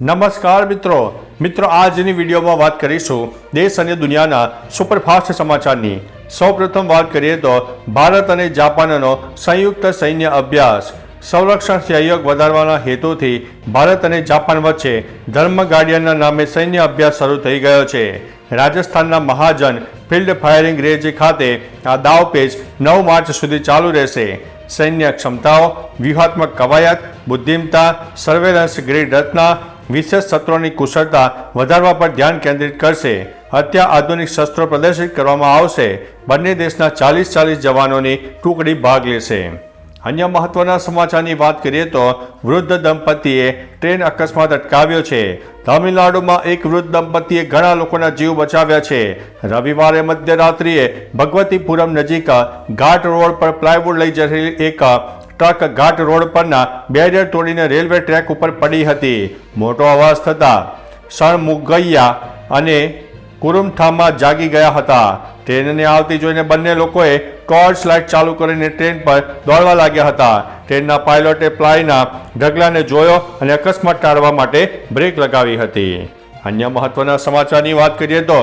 નમસ્કાર મિત્રો. મિત્રો, આજની વિડીયોમાં વાત કરીશું દેશ અને દુનિયાના સુપરફાસ્ટ સમાચારની. સૌપ્રથમ વાત કરીએ તો ભારત અને જાપાનનો સંયુક્ત સૈન્ય અભ્યાસ. સંરક્ષણ સહયોગ વધારવાના હેતુથી ભારત અને જાપાન વચ્ચે ધર્મ ગાર્ડિયનના નામે સૈન્ય અભ્યાસ શરૂ થઈ ગયો છે. રાજસ્થાનના મહાજન ફિલ્ડ ફાયરિંગ રેન્જ ખાતે આ દાવપેચ નવ માર્ચ સુધી ચાલુ રહેશે. સૈન્ય ક્ષમતાઓ, વ્યૂહાત્મક કવાયત, બુદ્ધિમતા, સર્વેલન્સ ગ્રીડ રચના વિશેષ સત્રોની કુશળતા વધારવા પર ધ્યાન કેન્દ્રિત કરશે. અત્યા આધુનિક શસ્ત્રો પ્રદર્શિત કરવામાં આવશે. બંને દેશના ચાલીસ ચાલીસ જવાનોની ટુકડી ભાગ લેશે. અન્ય મહત્વના સમાચારની વાત કરીએ તો વૃદ્ધ દંપતીએ ટ્રેન અકસ્માત અટકાવ્યો છે. તમિલનાડુમાં એક વૃદ્ધ દંપતીએ ઘણા લોકોના જીવ બચાવ્યા છે. રવિવારે મધ્યરાત્રિએ ભગવતીપુરમ નજીક ઘાટ રોડ પર પ્લાયવુડ લઈ જતી એક ટ્રક ઘાટ રોડ પરના બેરિયર તોડીને રેલવે ટ્રેક ઉપર પડી હતી. મોટો અવાજ થતાં સણમુગૈયા અને કુરુમથામાં જાગી ગયા હતા. ટ્રેનને આવતી જોઈને બંને લોકોએ ટોર્ચ લાઇટ ચાલુ કરીને ટ્રેન પર દોડવા લાગ્યા હતા. ટ્રેનના પાયલોટે પ્લાયના ઢગલાને જોયો અને અકસ્માત ટાળવા માટે બ્રેક લગાવી હતી. અન્ય મહત્વના સમાચારની વાત કરીએ તો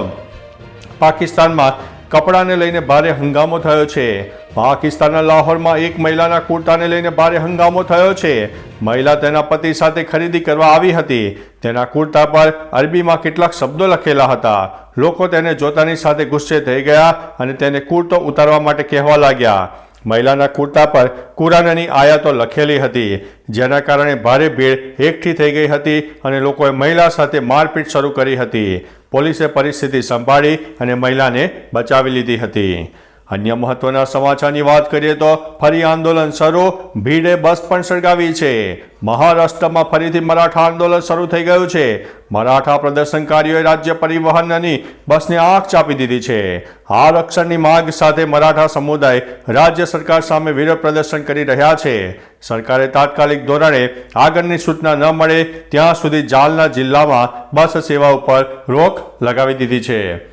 પાકિસ્તાનમાં કપડાને લઈને ભારે હંગામો થયો છે. પાકિસ્તાનના લાહોરમાં એક મહિલાના કુર્તાને લઈને ભારે હંગામો થયો છે. મહિલા તેના પતિ સાથે ખરીદી કરવા આવી હતી. તેના કુર્તા પર અરબીમાં કેટલાક શબ્દો લખેલા હતા. લોકો તેને જોતાની સાથે ગુસ્સે થઈ ગયા અને તેને કુર્તો ઉતારવા માટે કહેવા લાગ્યા. મહિલાના કુર્તા પર કુરાનની આયાતો લખેલી હતી, જેના કારણે ભારે ભીડ એકઠી થઈ ગઈ હતી અને લોકોએ મહિલા સાથે મારપીટ શરૂ કરી હતી. પોલીસે પરિસ્થિતિ સંભાળી અને મહિલાને બચાવી લીધી હતી. અન્ય મહત્વના સમાચારની વાત કરીએ તો ફરી આંદોલન શરૂ. ભીડે બસ પણ સળગાવી છે. મહારાષ્ટ્રમાં ફરીથી મરાઠા આંદોલન શરૂ થઈ ગયું છે. મરાઠા પ્રદર્શનકારીઓએ રાજ્ય પરિવહનની બસને આંખ ચાપી દીધી છે. આરક્ષણની માંગ સાથે મરાઠા સમુદાય રાજ્ય સરકાર સામે વિરોધ પ્રદર્શન કરી રહ્યા છે. સરકારે તાત્કાલિક ધોરણે આગળની સૂચના ન મળે ત્યાં સુધી જાલના જિલ્લામાં બસ સેવા ઉપર રોક લગાવી દીધી છે.